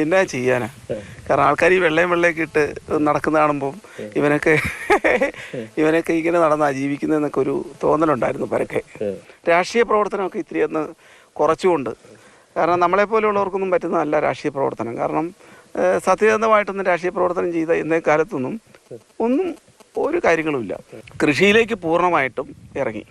എന്നാ ചെയ്യാനാ? കാരണം ആൾക്കാർ ഈ വെള്ളയും വെള്ളയൊക്കെ ഇട്ട് നടക്കുന്ന കാണുമ്പോൾ ഇവനൊക്കെ ഇവനൊക്കെ ഇങ്ങനെ നടന്ന് ജീവിക്കുന്നതെന്നൊക്കെ ഒരു തോന്നലുണ്ടായിരുന്നു പരക്കെ. രാഷ്ട്രീയ പ്രവർത്തനമൊക്കെ ഇത്തിരി ഒന്ന് കുറച്ചുകൊണ്ട്. കാരണം നമ്മളെ നമ്മളെപ്പോലെയുള്ളവർക്കൊന്നും പറ്റുന്നതല്ല രാഷ്ട്രീയ പ്രവർത്തനം. കാരണം സത്യസന്ധമായിട്ടൊന്നും രാഷ്ട്രീയ പ്രവർത്തനം ചെയ്ത ഇന്നേ കാലത്തൊന്നും ഒന്നും ഒരു കാര്യങ്ങളുമില്ല കൃഷിയിലേക്ക് പൂർണമായിട്ടും ഇറങ്ങി.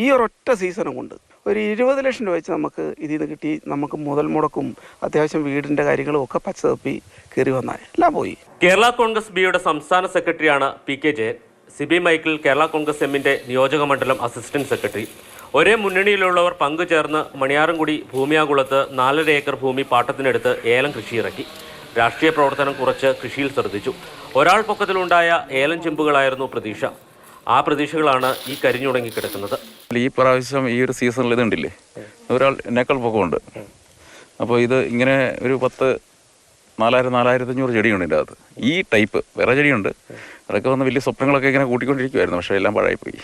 ഈ ഒരൊറ്റ സീസണും കൊണ്ട് ഒരു ഇരുപത് ലക്ഷം രൂപ വെച്ച് നമുക്ക് ഇതിൽ നിന്ന് കിട്ടി. നമുക്ക് മുതൽ മുടക്കും അത്യാവശ്യം വീടിന്റെ കാര്യങ്ങളും ഒക്കെ പച്ചതപ്പി കയറി വന്നാൽ എല്ലാം പോയി. കേരള കോൺഗ്രസ് ബിയുടെ സംസ്ഥാന സെക്രട്ടറിയാണ് P K Jayan. Siby Michael Kerala Congress എമ്മിന്റെ നിയോജക മണ്ഡലം അസിസ്റ്റന്റ് സെക്രട്ടറി. ഒരേ മുന്നണിയിലുള്ളവർ പങ്കുചേർന്ന് മണിയാറൻകുടി ഭൂമിയാകുളത്ത് നാലര ഏക്കർ ഭൂമി പാട്ടത്തിനെടുത്ത് ഏലം കൃഷിയിറക്കി. രാഷ്ട്രീയ പ്രവർത്തനം കുറച്ച് കൃഷിയിൽ ശ്രദ്ധിച്ചു. ഒരാൾ പൊക്കത്തിലുണ്ടായ ഏലം ചെമ്പുകളായിരുന്നു പ്രതീക്ഷ. ആ പ്രതീക്ഷകളാണ് ഈ കരിഞ്ഞുണങ്ങി കിടക്കുന്നത് ഈ പ്രാവശ്യം ഈ ഒരു സീസണിൽ ഇതുണ്ടില്ലേ ഒരാൾ നേക്കാൾ പൊക്കമുണ്ട്. അപ്പോൾ ഇത് ഇങ്ങനെ ഒരു പത്ത് നാലായിരം നാലായിരത്തി അഞ്ഞൂറ് ചെടിയുണ്ട് ഇതിന്റെ അകത്ത്. ഈ ടൈപ്പ് വേറെ ചെടിയുണ്ട്. അതൊക്കെ വന്ന് വലിയ സ്വപ്നങ്ങളൊക്കെ ഇങ്ങനെ കൂട്ടിക്കൊണ്ടിരിക്കുമായിരുന്നു പക്ഷേ എല്ലാം പാഴായിപ്പോയി.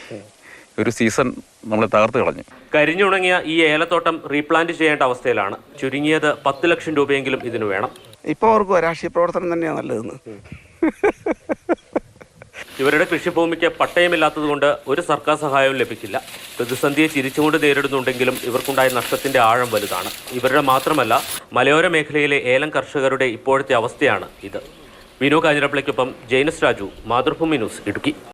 ഒരു സീസൺ നമ്മളെ തകർത്ത് കളഞ്ഞു. കരിഞ്ഞുണങ്ങിയ ഈ ഏലത്തോട്ടം റീപ്ലാന്റ് ചെയ്യേണ്ട അവസ്ഥയിലാണ്. ചുരുങ്ങിയത് പത്ത് ലക്ഷം രൂപയെങ്കിലും ഇതിന് വേണം. ഇപ്പോൾ അവർക്ക് രാഷ്ട്രീയ പ്രവർത്തനം തന്നെയാണ് നല്ലതെന്ന്. ഇവരുടെ കൃഷിഭൂമിക്ക് പട്ടയമില്ലാത്തതുകൊണ്ട് ഒരു സർക്കാർ സഹായവും ലഭിക്കില്ല. പ്രതിസന്ധിയെ തിരിച്ചുകൊണ്ട് നേരിടുന്നുണ്ടെങ്കിലും ഇവർക്കുണ്ടായ നഷ്ടത്തിന്റെ ആഴം വലുതാണ്. ഇവരുടെ മാത്രമല്ല മലയോര മേഖലയിലെ ഏലം കർഷകരുടെ ഇപ്പോഴത്തെ അവസ്ഥയാണ് ഇത്. വിനു കാഞ്ഞിരപ്പള്ളിക്കൊപ്പം ജെയിനസ് രാജു മാതൃഭൂമി ന്യൂസ് ഇടുക്കി.